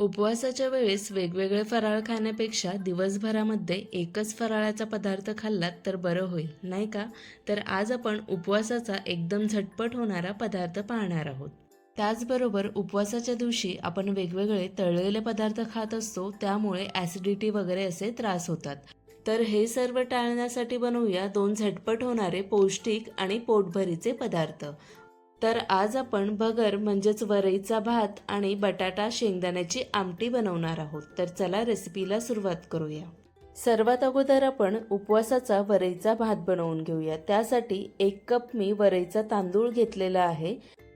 उपवासाच्या वेळेस वेगवेगळे फराळ खाण्यापेक्षा दिवसभरामध्ये एकच फराळाचा पदार्थ खाल्लात तर बरं होईल नाही का? तर आज आपण उपवासाचा एकदम झटपट होणारा पदार्थ पाहणार आहोत. त्याचबरोबर उपवासाच्या दिवशी आपण वेगवेगळे तळलेले पदार्थ खात असतो त्यामुळे ॲसिडिटी वगैरे असे त्रास होतात. तर हे सर्व टाळण्यासाठी बनवूया दोन झटपट होणारे पौष्टिक आणि पोटभरीचे पदार्थ. तर आज आपण भगर म्हणजेच वरईचा भात आणि बटाटा शेंगदाण्याची आमटी बनवणार आहोत. तर चला रेसिपीला सुरुवात करूया. सर्वात अगोदर आपण उपवासाचा वरईचा भात बनवून घेऊया. त्यासाठी एक कप मी वरईचा तांदूळ घेतलेला आहे.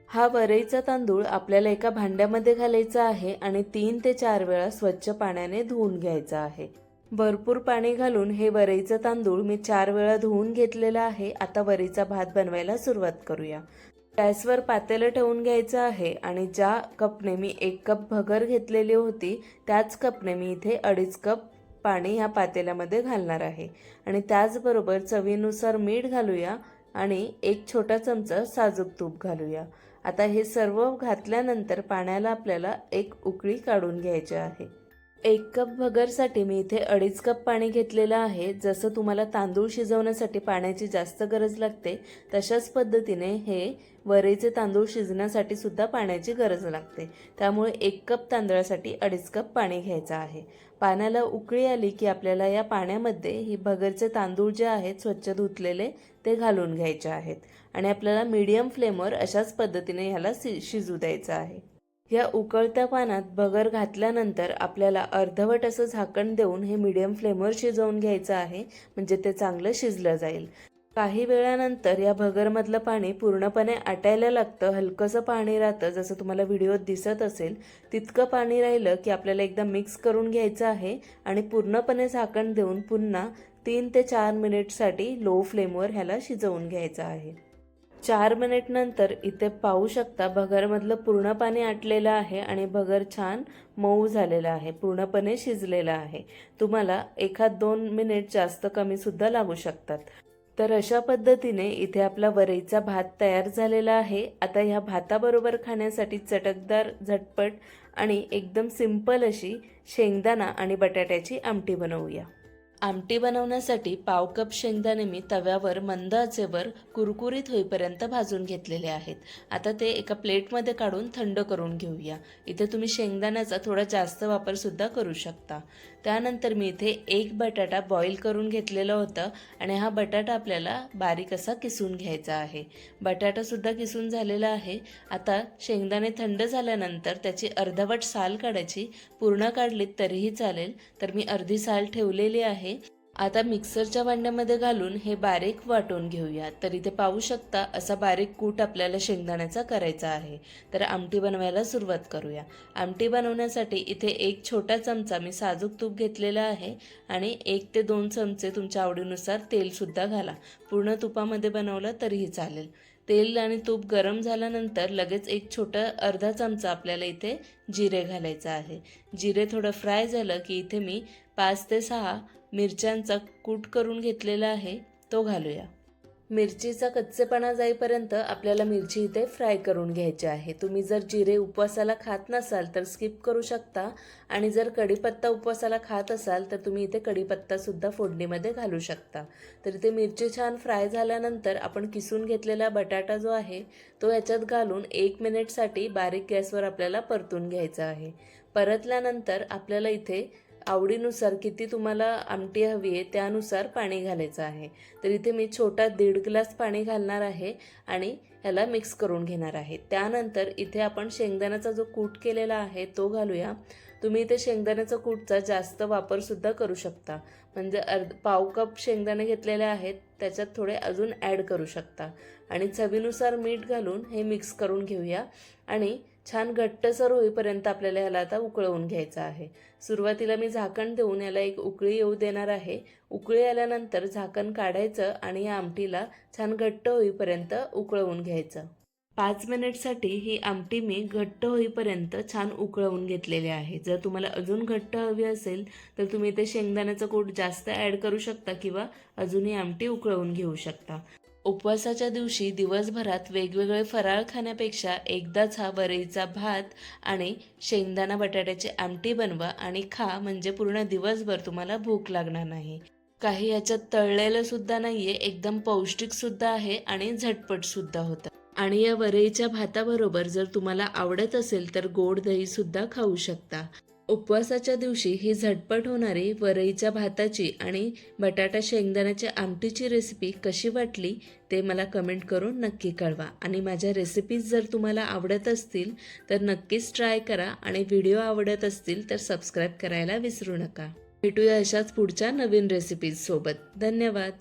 हा वरईचा तांदूळ आपल्याला एका भांड्यामध्ये घालायचा आहे आणि तीन ते चार वेळा स्वच्छ पाण्याने धुवून घ्यायचा आहे. भरपूर पाणी घालून हे वरईचं तांदूळ मी चार वेळा धुवून घेतलेला आहे. आता वरईचा भात बनवायला सुरुवात करूया. गॅसवर पातेलं ठेवून घ्यायचं आहे आणि ज्या कपने मी एक कप भगर घेतलेली होती त्याच कपने मी इथे अडीच कप पाणी ह्या पातेल्यामध्ये घालणार आहे. आणि त्याचबरोबर चवीनुसार मीठ घालूया आणि एक छोटा चमचा साजूक तूप घालूया. आता हे सर्व घातल्यानंतर पाण्याला आपल्याला एक उकळी काढून घ्यायची आहे. एक कप भगरसाठी मी इथे अडीच कप पाणी घेतलेलं आहे. जसं तुम्हाला तांदूळ शिजवण्यासाठी पाण्याची जास्त गरज लागते तशाच पद्धतीने हे वरेचे तांदूळ शिजण्यासाठी सुद्धा पाण्याची गरज लागते. त्यामुळे एक कप तांदळासाठी अडीच कप पाणी घ्यायचं आहे. पाण्याला उकळी आली की आपल्याला या पाण्यामध्ये ही भगरचे तांदूळ जे आहेत स्वच्छ धुतलेले ते घालून घ्यायचे आहेत. आणि आपल्याला मीडियम फ्लेमवर अशाच पद्धतीने ह्याला शि शिजू द्यायचं आहे. या उकळत्या पाण्यात भगर घातल्यानंतर आपल्याला अर्धवट असं झाकण देऊन हे मीडियम फ्लेमवर शिजवून घ्यायचं आहे म्हणजे ते चांगलं शिजलं जाईल. काही वेळानंतर या भगरमधलं पाणी पूर्णपणे आटायला लागतं. हलकंसं पाणी राहतं. जसं तुम्हाला व्हिडिओत दिसत असेल तितकं पाणी राहिलं की आपल्याला एकदा मिक्स करून घ्यायचं आहे आणि पूर्णपणे झाकण देऊन पुन्हा तीन ते चार मिनिटसाठी लो फ्लेमवर ह्याला शिजवून घ्यायचं आहे. चार मिनिट नंतर इथे पाहू शकता भगरमधलं पूर्ण पाणी आटलेलं आहे आणि भगर छान मऊ झालेला आहे पूर्णपणे शिजलेलं आहे. तुम्हाला एखाद दोन मिनिट जास्त कमीसुद्धा लागू शकतात. तर अशा पद्धतीने इथे आपला वरईचा भात तयार झालेला आहे. आता ह्या भाताबरोबर खाण्यासाठी चटकदार झटपट आणि एकदम सिंपल अशी शेंगदाणा आणि बटाट्याची आमटी बनवूया. आमटी बनवण्यासाठी पाव कप शेंगदाणे मी तव्यावर मंद आचेवर कुरकुरीत होईपर्यंत भाजून घेतलेले आहेत. आता ते एका प्लेटमध्ये काढून थंड करून घेऊया. इथे तुम्ही शेंगदाण्याचा थोडा जास्त वापरसुद्धा करू शकता. त्यानंतर मी इथे एक बटाटा बॉईल करून घेतलेला होता आणि हा बटाटा आपल्याला बारीक असा किसून घ्यायचा आहे. बटाटासुद्धा किसून झालेला आहे. आता शेंगदाणे थंड झाल्यानंतर त्याची अर्धवट साल काढायची. पूर्ण काढलीत तरीही चालेल. तर मी अर्धी साल ठेवलेली आहे. आता मिक्सरच्या भांड्यामध्ये घालून हे बारीक वाटून घेऊया. तर इथे पाहू शकता असा बारीक कूट आपल्याला शेंगदाण्याचा करायचा आहे. तर आमटी बनवायला सुरुवात करूया. आमटी बनवण्यासाठी इथे एक छोटा चमचा मी साजूक तूप घेतलेला आहे आणि एक ते दोन चमचे तुमच्या आवडीनुसार तेलसुद्धा घाला. पूर्ण तुपामध्ये बनवलं तरीही चालेल. तेल आणि तूप गरम झाल्यानंतर लगेच एक छोटा अर्धा चमचा आपल्याला इथे जिरे घालायचं आहे. जिरे थोडं फ्राय झालं की इथे मी पाच ते सहा मिरच्यांचा कूट करून घेतलेला आहे तो घालूया. मिरचीचा कच्चेपणा जाईपर्यंत आपल्याला मिरची इथे फ्राय करून घ्यायची आहे. तुम्ही जर जिरे उपवासाला खात नसाल तर स्किप करू शकता आणि जर कढीपत्ता उपवासाला खात असाल तर तुम्ही इथे कढीपत्तासुद्धा फोडणीमध्ये घालू शकता. तर इथे मिरची छान फ्राय झाल्यानंतर आपण किसून घेतलेला बटाटा जो आहे तो याच्यात घालून एक मिनिटसाठी बारीक गॅसवर आपल्याला परतून घ्यायचा आहे. परतल्यानंतर आपल्याला इथे आवडीनुसार किती तुम्हाला आमटी हवी आहे त्यानुसार पाणी घालायचं आहे. तर इथे मी छोटा दीड ग्लास पाणी घालणार आहे आणि ह्याला मिक्स करून घेणार आहे. त्यानंतर इथे आपण शेंगदाण्याचा जो कूट केलेला आहे तो घालूया. तुम्ही इथे शेंगदाण्याचा कूटचा जास्त वापरसुद्धा करू शकता. म्हणजे अर्ध पाव कप शेंगदाणे घेतलेले आहेत त्याच्यात थोडे अजून ॲड करू शकता. आणि चवीनुसार मीठ घालून हे मिक्स करून घेऊया. आणि छान घट्टसर होईपर्यंत आपल्याला ह्याला आता उकळवून घ्यायचं आहे. सुरुवातीला मी झाकण देऊन याला एक उकळी येऊ देणार आहे. उकळी आल्यानंतर झाकण काढायचं आणि या आमटीला छान घट्ट होईपर्यंत उकळवून घ्यायचं. पाच मिनिटसाठी ही आमटी मी घट्ट होईपर्यंत छान उकळवून घेतलेली आहे. जर तुम्हाला अजून घट्ट हवी असेल तर तुम्ही ते शेंगदाण्याचं कूट जास्त ॲड करू शकता किंवा अजून ही आमटी उकळवून घेऊ शकता. उपवासाच्या दिवशी दिवसभरात वेगवेगळे फराळ खाण्यापेक्षा एकदाच हा वरईचा भात आणि शेंगदाणा बटाट्याची आमटी बनवा आणि खा म्हणजे पूर्ण दिवसभर तुम्हाला भूक लागणार नाही. काही याच्यात तळलेलं सुद्धा नाहीये एकदम पौष्टिक सुद्धा आहे आणि झटपट सुद्धा होतं. आणि या वरईच्या भाताबरोबर जर तुम्हाला आवडत असेल तर गोड दही सुद्धा खाऊ शकता. उपवासाच्या दिवशी ही झटपट होणारी वरईच्या भाताची आणि बटाटा शेंगदाण्याच्या आमटीची रेसिपी कशी वाटली ते मला कमेंट करून नक्की कळवा. आणि माझ्या रेसिपीज जर तुम्हाला आवडत असतील तर नक्कीच ट्राय करा. आणि व्हिडिओ आवडत असतील तर सबस्क्राईब करायला विसरू नका. भेटूया अशाच पुढच्या नवीन रेसिपीज सोबत. धन्यवाद.